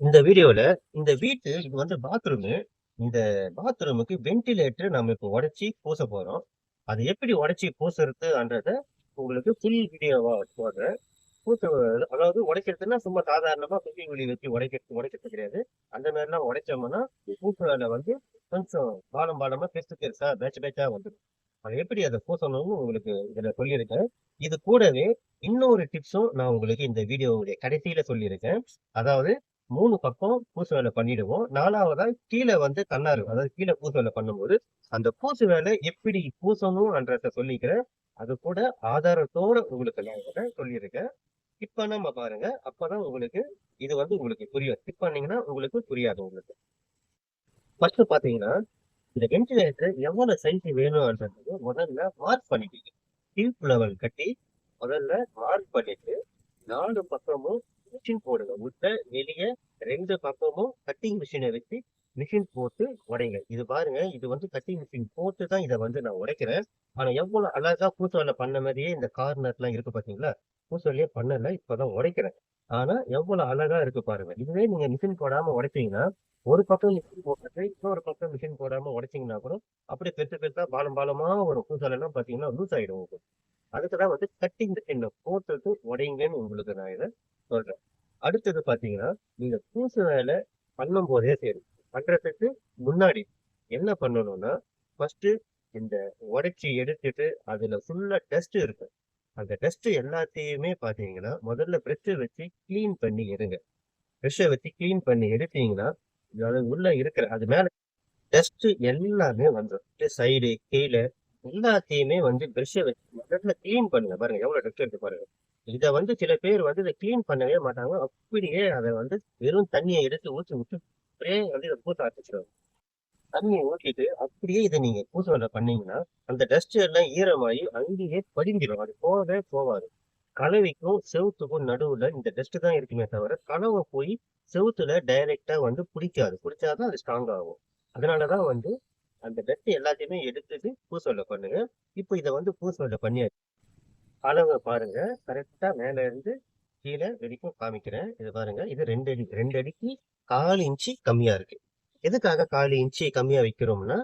இந்த வீடியோல இந்த வீட்டு இது வந்து பாத்ரூமு இந்த பாத்ரூமுக்கு வென்டிலேட்டர் நம்ம இப்போ உடைச்சி பூச போறோம். அது எப்படி உடைச்சி பூசுறதுன்றத உங்களுக்கு ஃபுல் வீடியோவா போடுறேன். பூச அதாவது உடைக்கிறதுன்னா சும்மா சாதாரணமா குப்பி குழி வச்சு உடைக்கிறது உடைக்கிறது கிடையாது. அந்த மாதிரிலாம் உடைச்சோம்னா பூச வந்து கொஞ்சம் பாலம் பாலமா பெருசு பெருசா பேட்ச் பேட்சாக வந்துடும் அது எப்படி அதை பூசணும்னு உங்களுக்கு இதுல சொல்லியிருக்கேன். இது கூடவே இன்னொரு டிப்ஸும் நான் உங்களுக்கு இந்த வீடியோவுடைய கடைசியில சொல்லியிருக்கேன். அதாவது மூணு பக்கம் பூசு வேலை பண்ணிடுவோம். நாலாவதா கீழே வந்து கண்ணாறு அதாவது கீழே பூசு வேலை பண்ணும்போது அந்த பூசு வேலை எப்படி பூசணும்ன்றத சொல்லிக்கிறேன். அது கூட ஆதாரத்தோட உங்களுக்கு நான் சொல்லியிருக்கேன். இப்ப நம்ம பாருங்க அப்பதான் உங்களுக்கு இது வந்து உங்களுக்கு புரியும். ஸ்கிப் பண்ணீங்கன்னா உங்களுக்கு புரியாது உங்களுக்கு. ஃபர்ஸ்ட் பாத்தீங்கன்னா இந்த வென்டிலேட்டர் எவ்வளவு சைஸ் வேணும்ன்றது முதல்ல மார்க் பண்ணிக்கோங்க. டியூப் லெவல் கட்டி முதல்ல மார்க் பண்ணிட்டு நாலு பக்கமும் மிஷின் போடுங்க. உள்ள வெளியே ரெண்டு பக்கமும் கட்டிங் மிஷினை வச்சு மிஷின் போட்டு உடைங்க. இது பாருங்க இது வந்து கட்டிங் மிஷின் போட்டு தான் இதை வந்து நான் உடைக்கிறேன். ஆனா எவ்வளவு அழகா பூசோல பண்ண மாதிரியே இந்த கார்னர்லாம் இருக்கு பாத்தீங்களா? பூசோலையே பண்ணல இப்பதான் உடைக்கிறேன். ஆனா எவ்வளவு அழகா இருக்கு பாருங்க. இதுவே நீங்க மிஷின் போடாம உடைச்சீங்கன்னா ஒரு பக்கம் மிஷின் போட்டுட்டு இன்னொரு பக்கம் மிஷின் போடாம உடைச்சிங்கன்னா கூட அப்படியே பெருசு பெருசா பாலம் பாலமா ஒரு பூசல் எல்லாம் பாத்தீங்கன்னா லூஸ் ஆயிடும் உங்களுக்கு. அதுக்குதான் வந்து கட்டிங் மிஷின்ல போட்டுட்டு உடைங்கன்னு உங்களுக்கு நான் இதை சொல்றேன். அடுத்தது பாத்தீங்கன்னா நீங்க பூசு வேலை பண்ணும் போதே சரி பண்றதுக்கு முன்னாடி என்ன பண்ணணும்னா ஃபர்ஸ்ட் இந்த உடைச்சி எடுத்துட்டு அதுல ஃபுல்லா டஸ்ட் இருக்கு அந்த டஸ்ட் எல்லாத்தையுமே பாத்தீங்கன்னா முதல்ல ப்ரெஷ்ஷை வச்சு கிளீன் பண்ணி எடுங்க. ப்ரெஷ்ஷை வச்சு கிளீன் பண்ணி எடுத்தீங்கன்னா அது உள்ள இருக்கிற அது மேல டஸ்ட் எல்லாமே வந்துடும் சைடு கீழே எல்லாத்தையுமே வந்து ப்ரெஷ்ஷை வச்சு முதல்ல கிளீன் பண்ணுங்க பாருங்க. எவ்வளவு டஸ்ட் இருக்கு பாருங்க. இதை வந்து சில பேர் வந்து இதை க்ளீன் பண்ணவே மாட்டாங்க. அப்படியே அதை வந்து வெறும் தண்ணியை எடுத்து ஊற்றி விட்டு அப்படியே வந்து இதை பூச ஆரம்பிச்சிடுவாங்க தண்ணியை ஊற்றிட்டு அப்படியே இதை நீங்க பூச வேலை பண்ணீங்கன்னா அந்த டஸ்ட் எல்லாம் ஈரமாகி அங்கேயே படிஞ்சிடும் அது போகவே போகாது. கலவைக்கும் செவுத்துக்கும் நடுவுல இந்த டஸ்ட் தான் இருக்குமே தவிர கலவை போய் செவுத்துல டைரக்டா வந்து பிடிக்காது. பிடிச்சாதான் அது ஸ்ட்ராங் ஆகும். அதனாலதான் வந்து அந்த டஸ்ட் எல்லாத்தையுமே எடுத்துட்டு பூசவலை பண்ணுங்க. இப்போ இதை வந்து பூச பண்ணியாச்சு. அளவை பாருங்க. கரெக்டா மேல இருந்து கீழே வரைக்கும் காமிக்கிறேன். இது பாருங்க. இது ரெண்டு அடி ரெண்டு அடிக்கு கால் இன்ச்சு கம்மியா இருக்கு. எதுக்காக கால் இன்ச்சு கம்மியா வைக்கிறோம்னா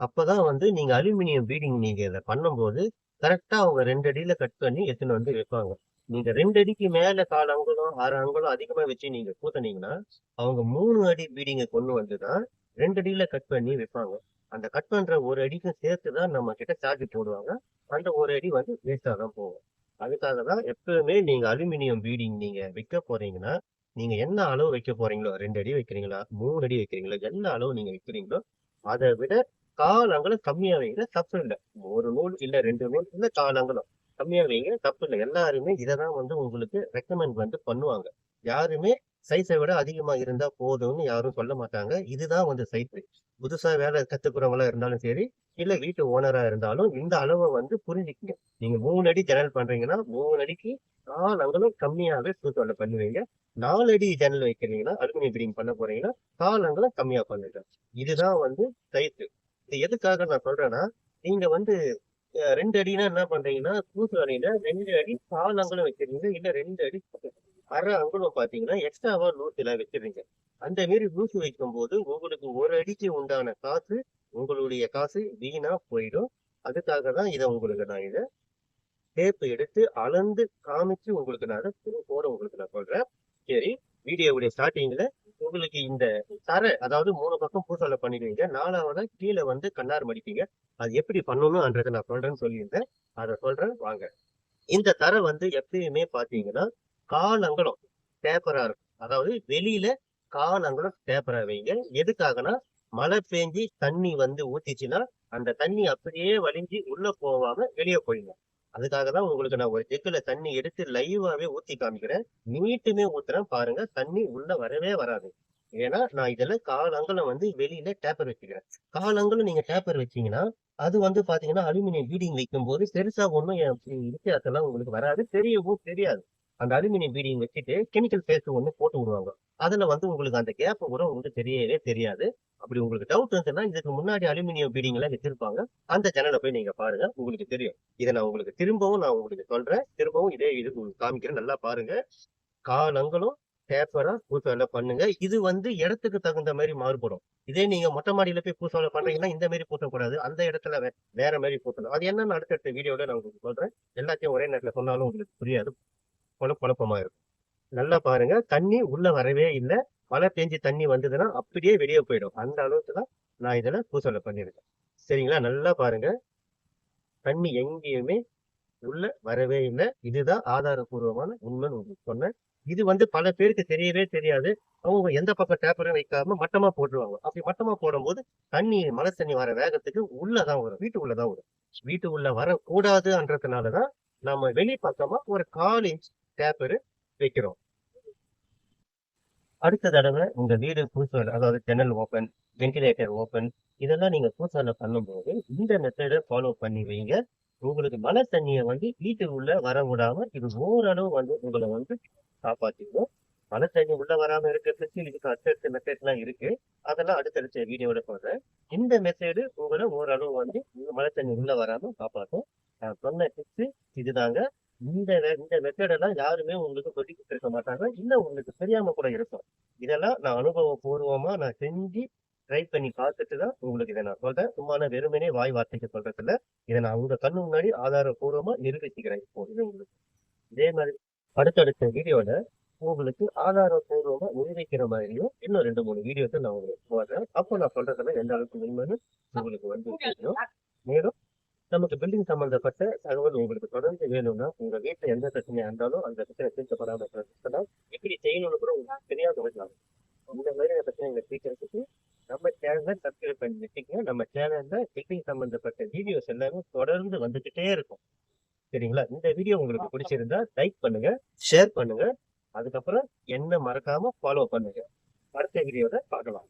அப்பதான் வந்து நீங்க அலுமினியம் பீடிங் நீங்க இதை பண்ணும்போது கரெக்டா அவங்க ரெண்டு அடியில கட் பண்ணி எடுத்துன்னு வந்து வைப்பாங்க. நீங்க ரெண்டு அடிக்கு மேல கால் அங்குலம் ஆறு அங்குலம் அதிகமா வச்சு நீங்க கூட்டினீங்கன்னா அவங்க மூணு அடி பீடிங்கை கொண்டு வந்துதான் ரெண்டு அடியில கட் பண்ணி வைப்பாங்க. அந்த கட் பண்ற ஒரு அடிக்கும் சேர்த்து தான் நம்ம கிட்ட சார்ஜ் போடுவாங்க. அந்த ஒரு அடி வந்து வேஸ்ட்டாக தான் போகும். அதுக்காக தான் எப்பவுமே நீங்கள் அலுமினியம் பீடிங் நீங்கள் விற்க போறீங்கன்னா நீங்கள் என்ன அளவு வைக்க போறீங்களோ ரெண்டு அடி வைக்கிறீங்களா மூணு அடி வைக்கிறீங்களா என்ன அளவு நீங்கள் வைக்கிறீங்களோ அதை விட காலங்களும் கம்மியாக வைக்கிற வைங்க தப்பு இல்லை. ஒரு நூல் இல்லை ரெண்டு நூல் இல்லை காலங்களும் கம்மியாக வைங்க தப்பு இல்லை. எல்லாருமே இதை தான் வந்து உங்களுக்கு ரெக்கமெண்ட் வந்து பண்ணுவாங்க. யாருமே சைஸை விட அதிகமாக இருந்தால் போதும்னு யாரும் சொல்ல மாட்டாங்க. இதுதான் வந்து சைட்டு புதுசாக வேலை கத்துக்கிறவங்களா இருந்தாலும் சரி இல்லை வீட்டு ஓனராக இருந்தாலும் இந்த அளவை வந்து புரிஞ்சுக்கங்க. நீங்கள் மூணு அடி ஜன்னல் பண்ணுறீங்கன்னா மூணு அடிக்கு நாலு அங்கலும் கம்மியாகவே சூத்தோட பண்ணுவீங்க. நாலு அடி ஜன்னல் வைக்கிறீங்கன்னா அலுமினியம் பிரிங் பண்ண போறீங்கன்னா கால் அங்கலம் கம்மியாக பண்ணுங்க. இதுதான் வந்து சைஸ் இது எதுக்காக நான் சொல்கிறேன்னா நீங்கள் வந்து ரெண்டு அடினா என்ன பண்ணுறீங்கன்னா பூசு அடியில ரெண்டு அடி கால் அங்கலம் வைக்கிறீங்க. இல்லை ரெண்டு அடி அரை அங்குலம் பாத்தீங்கன்னா எக்ஸ்ட்ராவா லூசுல வச்சிருங்க. அந்த மாரி லூசு வைக்கும் போது உங்களுக்கு ஒரு அடிக்கு உண்டான காசு உங்களுடைய காசு வீணா போயிடும். அதுக்காக தான் இதை உங்களுக்கு நான் இதை டேப் எடுத்து அளந்து காமிச்சு உங்களுக்கு நான் அதை போட உங்களுக்கு நான் சொல்றேன். சரி வீடியோவுடைய ஸ்டார்டிங்ல உங்களுக்கு இந்த தரை அதாவது மூணு பக்கம் பூசலை பண்ணிடுவீங்க. நாலாவதா கீழே வந்து கண்ணார் மடிப்பீங்க. அது எப்படி பண்ணணும்ன்றதை நான் சொல்றேன்னு சொல்லியிருந்தேன். அதை சொல்றேன் வாங்க. இந்த தரை வந்து எப்பயுமே பாத்தீங்கன்னா கால் அங்கலம் பேப்பரா இருக்கும் அதாவது வெளியில கால் அங்கலம் பேப்பரா வைங்க எதுக்காகனா மழை பேஞ்சி தண்ணி வந்து ஊத்திச்சுன்னா அந்த தண்ணி அப்படியே வலிஞ்சு உள்ள போகாம வெளியே போயிடுங்க அதுக்காக தான் உங்களுக்கு நான் ஒரு ஜெக்குல தண்ணி எடுத்து லைவாவே ஊத்தி காமிக்கிறேன் நீட்டுமே ஊத்துறேன் பாருங்க தண்ணி உள்ள வரவே வராது ஏன்னா நான் இதுல கால் வந்து வெளியில டேப்பர் வச்சுக்கிறேன் காலங்களும் நீங்க டேப்பர் வச்சீங்கன்னா அது வந்து பாத்தீங்கன்னா அலுமினியம் பீடிங் வைக்கும் போது பெருசா ஒன்றும் அதெல்லாம் உங்களுக்கு வராது தெரியவும் தெரியாது அந்த அலுமினியம் பீடிங் வச்சுட்டு கெமிக்கல் பேஸ்ட் ஒன்று போட்டு விடுவாங்க. அதுல வந்து உங்களுக்கு அந்த கேப் கூட உங்களுக்கு தெரியவே தெரியாது. அப்படி உங்களுக்கு டவுட் இருந்துச்சுன்னா இதுக்கு முன்னாடி அலுமினியம் பீடிங் எல்லாம் வச்சிருப்பாங்க. அந்த சேனலை போய் நீங்க பாருங்க. உங்களுக்கு தெரியும். இதை நான் உங்களுக்கு திரும்பவும் நான் உங்களுக்கு சொல்றேன். திரும்பவும் இதே இது காமிக்கிறேன். நல்லா பாருங்க. காலங்களும் பேப்பரா டேப்பரா பண்ணுங்க. இது வந்து இடத்துக்கு தகுந்த மாதிரி மாறுபடும். இதே நீங்க மொட்டை மாடியில போய் பூச பண்றீங்கன்னா இந்த மாதிரி பூசக்கூடாது. அந்த இடத்துல வேற மாதிரி பூசணும். அது என்னன்னு அடுத்தடுத்த வீடியோல நான் உங்களுக்கு சொல்றேன். எல்லாத்தையும் ஒரே நேரத்துல சொன்னாலும் உங்களுக்கு புரியாது. குழப்ப குழப்பமா இருக்கும். நல்லா பாருங்க. தண்ணி உள்ள வரவே இல்லை. மழை பெஞ்சு தண்ணி வந்ததுன்னா அப்படியே வெளியே போயிடும். அந்த அளவுக்கு தான் நான் இதுல பூசலை பண்ணியிருக்கேன். சரிங்களா? நல்லா பாருங்க. தண்ணி எங்கேயுமே உள்ள வரவே இல்லை. இதுதான் ஆதாரபூர்வமான உண்மைன்னு உங்களுக்கு சொன்னேன். இது வந்து பல பேருக்கு தெரியவே தெரியாது. அவங்க எந்த பக்கம் டேப்பரும் வைக்காம மட்டமா போட்டுருவாங்க. அப்படி மட்டமா போடும்போது தண்ணி மழை தண்ணி வர வேகத்துக்கு உள்ளதான் வரும். வீட்டு உள்ளதான் வரும். வீட்டு உள்ள வரக்கூடாதுன்றதுனாலதான் நம்ம வெளி பக்கமா ஒரு கால் இன்ச் டேப்பரு வைக்கிறோம். அடுத்த தடவை உங்க வீடு பூசல் அதாவது ஜன்னல் ஓப்பன் வென்டிலேட்டர் ஓப்பன் இதெல்லாம் நீங்க பூசல பண்ணும்போது இந்த மெத்தடை ஃபாலோ பண்ணி வைங்க. உங்களுக்கு மழை தண்ணியை வந்து வீட்டு உள்ள வர விடாம இது ஓரளவு வந்து உங்களை வந்து காப்பாற்றிடும் மழை தண்ணி உள்ள வராம இருக்கிறதுக்கு இதுக்கு அடுத்தடுத்த மெத்தட் எல்லாம் இருக்கு. அதெல்லாம் அடுத்தடுத்த வீடியோட போடுறேன். இந்த மெத்தடு உங்களை ஓரளவு வந்து மழை தண்ணி உள்ள வராம காப்பாற்றும் நான் சொன்ன டிப்ஸ் இதுதாங்க. இந்த இந்த மெத்தடெல்லாம் யாருமே உங்களுக்கு சொல்லி கொடுத்துருக்க மாட்டாங்க. இல்ல உங்களுக்கு தெரியாம கூட இருக்கும். இதெல்லாம் நான் அனுபவபூர்வமா நான் செஞ்சு ட்ரை பண்ணி பார்த்துட்டு தான் உங்களுக்கு இதை நான் சொல்றேன். சும்மா நான் வெறுமனே வாய் வார்த்தைக்கு சொல்றது இதை நான் உங்க கண்ணு முன்னாடி ஆதாரபூர்வமா நிரூபிச்சுக்கிறேன் இப்போ. இது உங்களுக்கு இதே மாதிரி அடுத்தடுத்த வீடியோல உங்களுக்கு ஆதாரபூர்வமா நிரூபிக்கிற மாதிரியும் இன்னும் ரெண்டு மூணு வீடியோஸ் நான் உங்களுக்கு போடுறேன் அப்போ நான் சொல்றதுல எந்த அளவுக்கு உண்மைன்னு உங்களுக்கு வந்து மேலும் நமக்கு பில்டிங் சம்பந்தப்பட்ட தகவல் உங்களுக்கு தொடர்ந்து வேணும்னா உங்க வீட்டுல எந்த பிரச்சனையா இருந்தாலும் அந்த பிரச்சனை தீர்க்கப்படாம எப்படி செய்யணும்னு கூட உங்களுக்கு தெரியாத இருக்கலாம் இந்த மாதிரி பிரச்சனைகளை தீர்க்கறதுக்கு நம்ம சேனலை சப்ஸ்கிரைப் பண்ணி வச்சுக்கோங்க. நம்ம சேனல்ல பில்டிங் சம்பந்தப்பட்ட வீடியோஸ் எல்லாமே தொடர்ந்து வந்துகிட்டே இருக்கும். சரிங்களா? இந்த வீடியோ உங்களுக்கு பிடிச்சிருந்தா லைக் பண்ணுங்க ஷேர் பண்ணுங்க. அதுக்கப்புறம் என்ன மறக்காம ஃபாலோ பண்ணுங்க. அடுத்த வீடியோல பார்க்கலாம்.